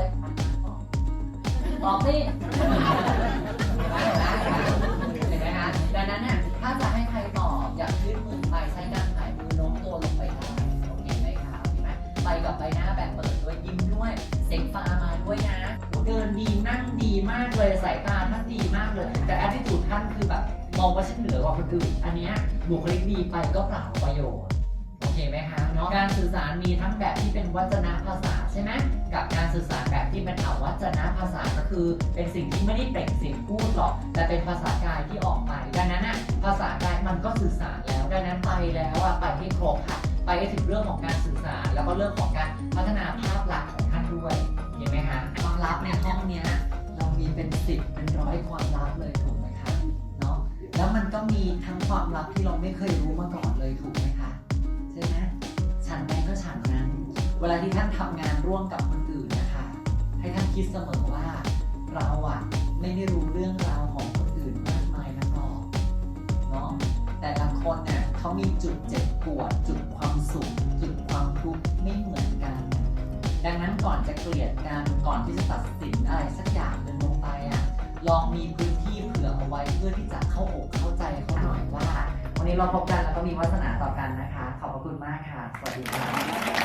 เลยตอบสิเห็นไหมคะดังนั้นน่ะถ้าจะให้ใครตอบอย่ายื่นมือไปใช้การถ่ายมือโน้มตัวลงไปได้โอเคไหมคะโอเคไหมไปกับใบหน้าแบบเปิดด้วยยิ้มด้วยเสียงฟ้ามาด้วยนะเดินดีนั่งดีมากเลยสายตาท่านดีมากเลย แต่ attitude ท่านคือแบบมองว่าฉันเหนือกว่าคนอื่นอันเนี้ยบุคลิกดีไปก็เปล่าประโยชน์โอเคไหมคะเนาะการสื่อสารมีทั้งแบบที่เป็นวจนะภาษาใช่ไหม กับการสื่อสารแบบที่เป็นอวัจนะภาษาก็คือ เป็นสิ่งที่ไม่ได้เปล่งเสียงพูดหรอก แต่เป็นภาษากายที่ออกไปดังนั้นอะภาษากายมันก็สื่อสารแล้ว ดังนั้นไปแล้วอะไปให้ครบค่ะ ไปให้ถึงเรื่องของการสื่อสาร แล้วก็เรื่องของการพัฒนาภาพลักษณ์ของท่านด้วยเห็นไหมคะความลับในห้องเนี้ยเรามีเป็นสิบเป็นร้อยความลับเลยถูกไหมคะเนาะแล้วมันก็มีทั้งความลับที่เราไม่เคยรู้มาก่อนเลยถูกไหมคะใช่ไหมฉันใดก็ฉันนั้น เวลาที่ท่านทำงานร่วมกับคน คิดเสมอว่าเราอะไม่ได้รู้เรื่องราวของคนอื่นมากมายนักหรอกเนาะแต่ละคนเนี่ยเขามีจุดเจ็บปวด จุดความสุข จุดความทุกข์ไม่เหมือนกัน ดังนั้นก่อนจะเกลียดกันก่อนที่จะตัดสินอะไรสักอย่างหนึ่งลงไปอะลองมีพื้นที่เผื่อเอาไว้เพื่อที่จะเข้าอกเข้าใจเขาหน่อยว่า วันนี้เราพบกันแล้วก็มีวาสนาต่อกันนะคะ ขอบพระคุณมากค่ะ สวัสดีค่ะ